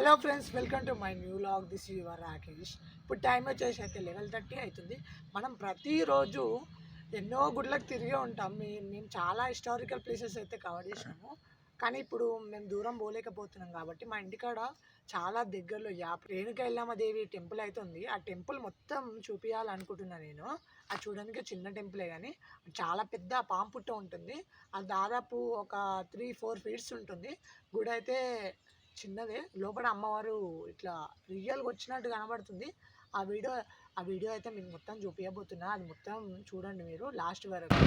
Hello friends welcome to my new vlog this your Rakesh ఇప్పుడు time వచ్చేసి అయితే level thirty అవుతుంది. మనం ప్రతిరోజు ఎన్నో గుడ్లకు తిరిగే ఉంటాం. మీ మేము చాలా హిస్టారికల్ ప్లేసెస్ అయితే కవర్ చేసాము కానీ ఇప్పుడు మేము దూరం పోలేకపోతున్నాం కాబట్టి మా ఇంటికాడ చాలా దగ్గరలో యాప్ రేణుక దేవి టెంపుల్ అయితే ఉంది. ఆ టెంపుల్ మొత్తం చూపించాలనుకుంటున్నాను నేను. అది చూడడానికి చిన్న టెంపులే కానీ చాలా పెద్ద పాంపుట్ట పుట్ట ఉంటుంది. అది దాదాపు ఒక త్రీ ఫోర్ ఫీట్స్ ఉంటుంది. గుడి అయితే చిన్నదే. లోపల అమ్మవారు ఇట్లా రియల్గా వచ్చినట్టు కనబడుతుంది. ఆ వీడియో ఆ వీడియో అయితే మీకు మొత్తం చూపించబోతున్నా అది మొత్తం చూడండి మీరు లాస్ట్ వరకు.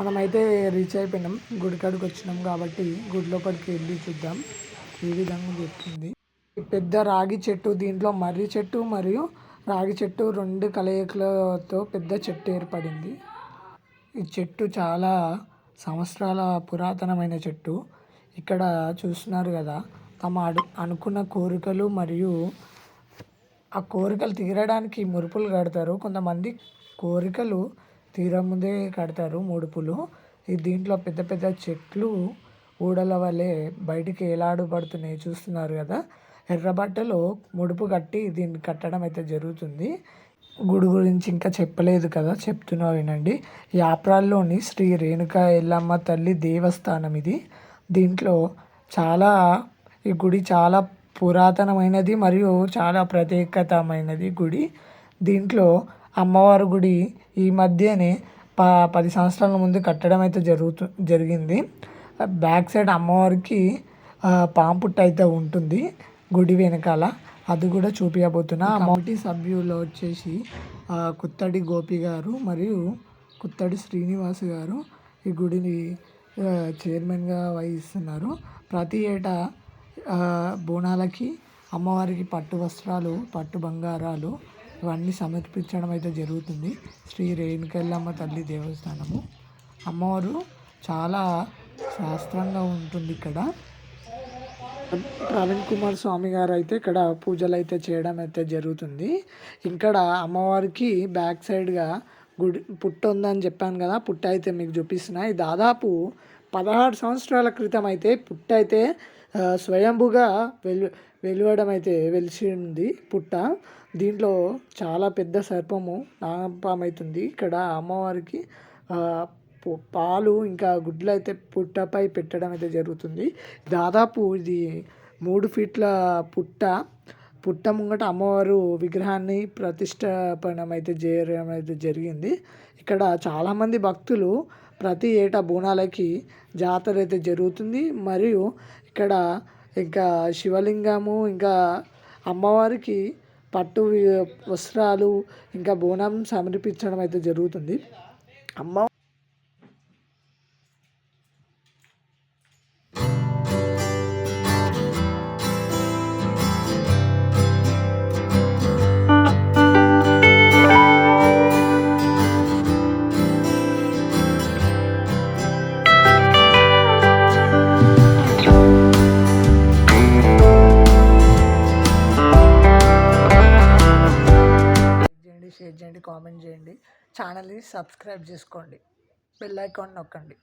మనమైతే రీచ్ అయిపోయినాం. గుడి కాడికి వచ్చినాం కాబట్టి గుడి లోపలికి వెళ్ళి చూద్దాం. ఏ విధంగా చెప్తుంది పెద్ద రాగి చెట్టు దీంట్లో మర్రి చెట్టు మరియు రాగి చెట్టు రెండు కలయికలతో పెద్ద చెట్టు ఏర్పడింది. ఈ చెట్టు చాలా సంవత్సరాల పురాతనమైన చెట్టు. ఇక్కడ చూస్తున్నారు కదా తమ అడు అనుకున్న కోరికలు మరియు ఆ కోరికలు తీరడానికి మురుపులు కడతారు. కొంతమంది కోరికలు తీరముందే కడతారు ముడుపులు. ఈ దీంట్లో పెద్ద పెద్ద చెట్లు ఊడల వలె బయటికి ఎలాడబడుతున్నాయి చూస్తున్నారు కదా. ఎర్ర బట్టలో ముడుపు కట్టి దీన్ని కట్టడం అయితే జరుగుతుంది. గుడి గురించి ఇంకా చెప్పలేదు కదా చెప్తున్నా వినండి. యాప్రాల్లోని శ్రీ రేణుక ఎల్లమ్మ తల్లి దేవస్థానం ఇది. దీంట్లో చాలా ఈ గుడి చాలా పురాతనమైనది మరియు చాలా ప్రత్యేకతమైనది గుడి. దీంట్లో అమ్మవారి గుడి ఈ మధ్యనే ప పది సంవత్సరాల ముందు కట్టడం అయితే జరుగుతు జరిగింది. బ్యాక్ సైడ్ అమ్మవారికి పాంపుట్టు అయితే ఉంటుంది. గుడి వెనకాల. అది కూడా చూపించబోతున్నా కమిటీ సభ్యులు వచ్చేసి కుత్తడి గోపి గారు మరియు కుత్తడి శ్రీనివాస్ గారు ఈ గుడిని చైర్మన్గా వహిస్తున్నారు. ప్రతి ఏటా బోనాలకి అమ్మవారికి పట్టు వస్త్రాలు పట్టు బంగారాలు ఇవన్నీ సమర్పించడం అయితే జరుగుతుంది. శ్రీ రేణుకెళ్ళమ్మ తల్లి దేవస్థానము. అమ్మవారు చాలా శాస్త్రంగా ఉంటుంది ఇక్కడ. ప్రవీణ్ కుమార్ స్వామి గారు అయితే ఇక్కడ పూజలు అయితే చేయడం అయితే జరుగుతుంది. ఇక్కడ అమ్మవారికి బ్యాక్ సైడ్గా గుడి పుట్ట ఉందని చెప్పాను కదా పుట్ట అయితే మీకు చూపిస్తున్నా. ఇది దాదాపు పదహారు సంవత్సరాల క్రితం అయితే పుట్ట అయితే స్వయంభుగా వెలు వెలువడం అయితే వెలిసి ఉంది పుట్ట. దీంట్లో చాలా పెద్ద సర్పము నాగపాము అవుతుంది. ఇక్కడ అమ్మవారికి పాలు ఇంకా గుడ్లు అయితే పుట్టపై పెట్టడం అయితే జరుగుతుంది. దాదాపు ఇది మూడు ఫీట్ల పుట్ట పుట్ట ముంగట అమ్మవారు విగ్రహాన్ని ప్రతిష్టాపనం అయితే చేయడం అయితే జరిగింది. ఇక్కడ చాలామంది భక్తులు ప్రతి ఏటా బోనాలకి జాతర అయితే జరుగుతుంది. మరియు ఇక్కడ ఇంకా శివలింగము ఇంకా అమ్మవారికి పట్టు వస్త్రాలు ఇంకా బోనం సమర్పించడం అయితే జరుగుతుంది. అమ్మ చేయండి కామెంట్ చేయండి. ఛానల్ని సబ్స్క్రైబ్ చేసుకోండి. బెల్ ఐకాన్ నొక్కండి.